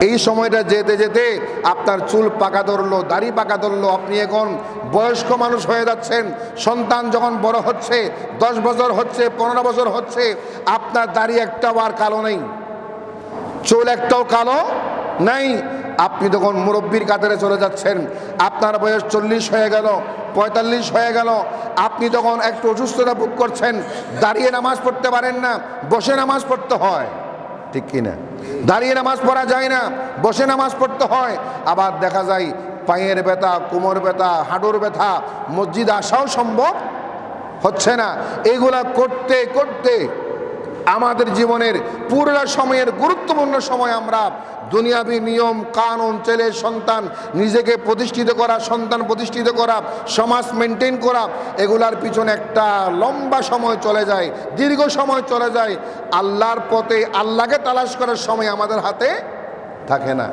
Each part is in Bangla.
এই সময়টা যেতে যেতে আপনার চুল পাকা ধরলো, দাড়ি পাকা ধরলো। আপনি এখন বয়স্ক মানুষ হয়ে যাচ্ছেন। সন্তান যখন বড় হচ্ছে, দশ বছর হচ্ছে, পনেরো বছর হচ্ছে, আপনার দাড়ি একটাও আর কালো নেই। চুল একটাও কালো নাই। আপনি তখন মুরব্বীর কাতারে চলে যাচ্ছেন। আপনার বয়স চল্লিশ হয়ে গেল, পঁয়তাল্লিশ হয়ে গেল। আপনি তখন একটু অসুস্থতা ভোগ করছেন। দাঁড়িয়ে নামাজ পড়তে পারেন না, বসে নামাজ পড়তে হয়। ঠিক কিনা? দাঁড়িয়ে নামাজ পড়া যায় না, বসে নামাজ পড়তে হয়। আবার দেখা যায় পায়ের ব্যথা, কোমর ব্যথা, হাঁটুর ব্যথা, মসজিদ আসাও সম্ভব হচ্ছে না। এগুলা করতে করতে আমাদের জীবনের পুরোটা সময়ের গুরুত্বপূর্ণ সময় আমরা দুনিয়াবি নিয়ম, কানুন, ছেলে, সন্তান, নিজেকে প্রতিষ্ঠিত করা, সন্তান প্রতিষ্ঠিত করা, সমাজ মেনটেন করা, এগুলার পিছনে একটা লম্বা সময় চলে যায়, দীর্ঘ সময় চলে যায়। আল্লাহর পথে আল্লাহকে তালাশ করার সময় আমাদের হাতে থাকে না।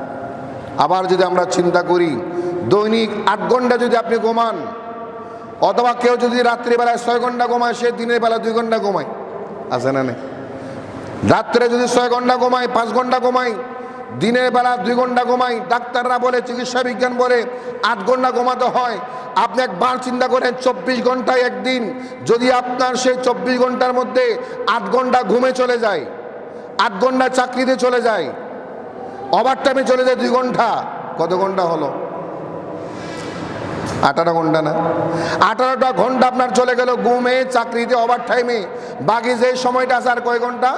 আবার যদি আমরা চিন্তা করি, দৈনিক আট ঘণ্টা যদি আপনি ঘুমান, অথবা কেউ যদি রাত্রিবেলায় ছয় ঘণ্টা ঘুমায়, সে দিনের বেলা দুই ঘণ্টা ঘুমায়। আছে না নেই? রাত্রে যদি ছয় ঘণ্টা ঘুমায় পাঁচ ঘণ্টা ঘুমাই, দিনের বেলা দুই ঘণ্টা ঘুমাই, ডাক্তাররা বলে, চিকিৎসা বিজ্ঞান বলে, আট ঘণ্টা ঘুমাতে হয়। আপনি একবার চিন্তা করেন, চব্বিশ ঘন্টায় একদিন যদি আপনার সেই চব্বিশ ঘণ্টার মধ্যে আট ঘণ্টা ঘুমে চলে যায়, আট ঘণ্টা চাকরিতে চলে যায় ওভার টাইমে চলে যায় দুই ঘণ্টা, কত ঘণ্টা হলো? আঠারো ঘণ্টা না? আঠারোটা ঘণ্টা আপনার চলে গেল ঘুমে, চাকরিতে ওভার টাইমে বাকি যে সময়টা আছে আর কয় ঘণ্টা?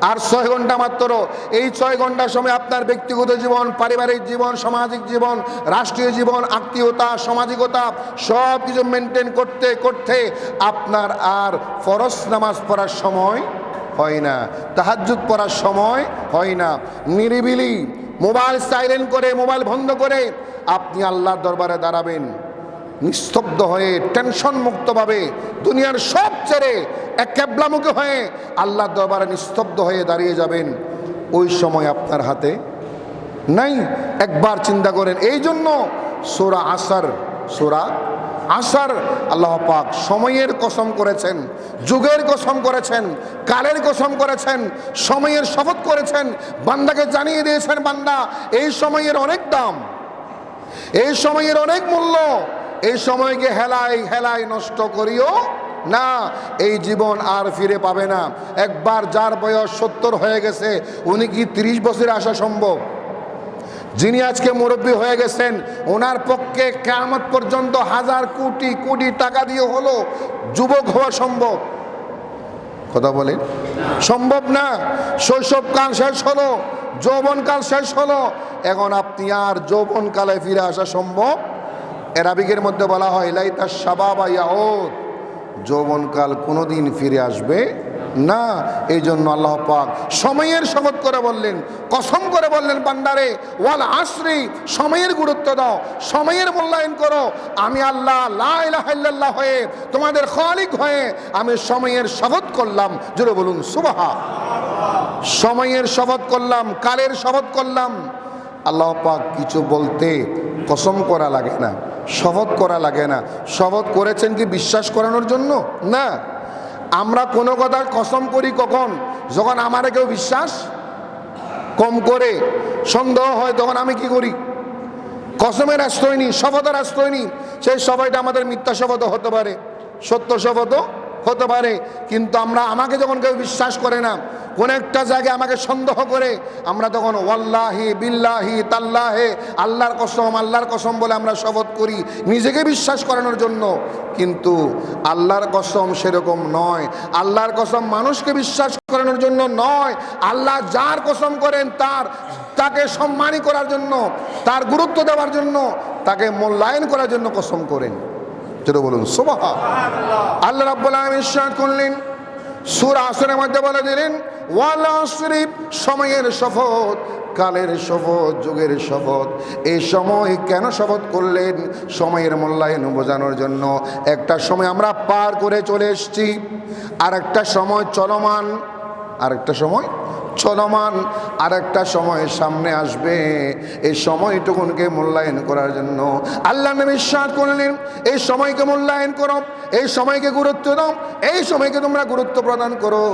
আর ছয় ঘণ্টা মাত্র। এই ছয় ঘণ্টার সময় আপনার ব্যক্তিগত জীবন, পারিবারিক জীবন, সামাজিক জীবন, রাষ্ট্রীয় জীবন, আত্মীয়তা, সামাজিকতা সব কিছু মেনটেন করতে করতে আপনার আর ফরস নামাজ পড়ার সময় হয় না। তাহাজ্জুদ পড়ার সময় হয় না। নিরিবিলি মোবাইল সাইলেন্ট করে, মোবাইল বন্ধ করে আপনি আল্লাহর দরবারে দাঁড়াবেন। নিস্তব্ধ হয়ে টেনশন মুক্তভাবে দুনিয়ার সব ছেড়ে এক ক্যাবলামুখী হয়ে আল্লাহর দরবারে নিস্তব্ধ হয়ে দাঁড়িয়ে যাবেন। ওই সময় আপনার হাতে নাই। একবার চিন্তা করেন, এই জন্য সোরা আসার সোরা আসার আল্লাহ পাক সময়ের কসম করেছেন, যুগের কসম করেছেন, কালের কসম করেছেন, সময়ের শপথ করেছেন, বান্দাকে জানিয়ে দিয়েছেন, বান্দা, এই সময়ের অনেক দাম, এই সময়ের অনেক মূল্য এই সময়কে হেলাই হেলাই নষ্ট করিও না। এই জীবন আর ফিরে পাবে না। একবার যার বয়স সত্তর হয়ে গেছে, উনি কি তিরিশ বছরে আসা সম্ভব? যিনি আজকে মুরব্বী হয়ে গেছেন, ওনার পক্ষে কেমত পর্যন্ত হাজার কোটি কোটি টাকা দিয়ে হলো যুবক হওয়া সম্ভব। কথা বলেন। সম্ভব না। শৈশবকাল শেষ হলো যৌবনকাল শেষ হলো। এখন আপনি আর যৌবনকালে ফিরে আসা সম্ভব এরাবিকের মধ্যে বলা হয়, লাইতা সাবাবা ইয়াউদ। যৌবনকাল কোনোদিন ফিরে আসবে না। এই জন্য আল্লাহ পাক সময়ের শপথ করে বললেন, কসম করে বললেন, বান্দারে, ওয়াল আশ্রি সময়ের গুরুত্ব দাও, সময়ের মূল্যায়ন করো। আমি আল্লাহ লা ইলাহা ইল্লাল্লাহ হয়ে, তোমাদের খালিক হয়ে আমি সময়ের শপথ করলাম। জোরে বলুন সুবাহা সময়ের শপথ করলাম, কালের শপথ করলাম। আল্লাহ পাক কিছু বলতে কসম করা লাগে না। শপথ করা লাগে না। শপথ করেছেন কি বিশ্বাস করানোর জন্য? না। আমরা কোনো কথা কসম করি কখন? যখন আমারে কেউ বিশ্বাস কম করে, সন্দেহ হয়, তখন আমি কি করি? কসমের আশ্রয় নিই, শপথের আশ্রয় নিই। সেই সবাইটা আমাদের মিথ্যা শপথ হতে পারে। সত্য শপথ হতে পারে, কিন্তু আমরা আমাকে যখন কেউ বিশ্বাস করে না, কোন একটা জায়গায় আমাকে সন্দেহ করে, আমরা তখন ওয়াল্লাহি বিল্লাহি তাল্লাহে, আল্লাহর কসম আল্লাহর কসম বলে আমরা শপথ করি, নিজেকে বিশ্বাস করানোর জন্য। কিন্তু আল্লাহর কসম সেরকম নয়। আল্লাহর কসম মানুষকে বিশ্বাস করানোর জন্য নয়। আল্লাহ যার কসম করেন, তার, তাকে সম্মানী করার জন্য, তার গুরুত্ব দেওয়ার জন্য, তাকে মূল্যায়ন করার জন্য কসম করেন। যেটা বলুন সুবাহা আল্লাহ রাব্বুল আলামিন ইরশাদ করলেন, সূরা আসরের মধ্যে বলে দিলেন, ওয়াল আসরি সময়ের শপথ, কালের শপথ, যুগের শপথ। এই সময় কেন শপথ করলেন? সময়ের মূল্যায়ন বোঝানোর জন্য। একটা সময় আমরা পার করে চলে এসেছি আর একটা সময় চলমান আর একটা সময় চলমান আর একটা সময় সামনে আসবে। এই সময়টুকুনকে মূল্যায়ন করার জন্য আল্লাহ নবী সাদ করলেন, এই সময়কে মূল্যায়ন করো, এই সময়কে গুরুত্ব দাও, এই সময়কে তোমরা গুরুত্ব প্রদান করো।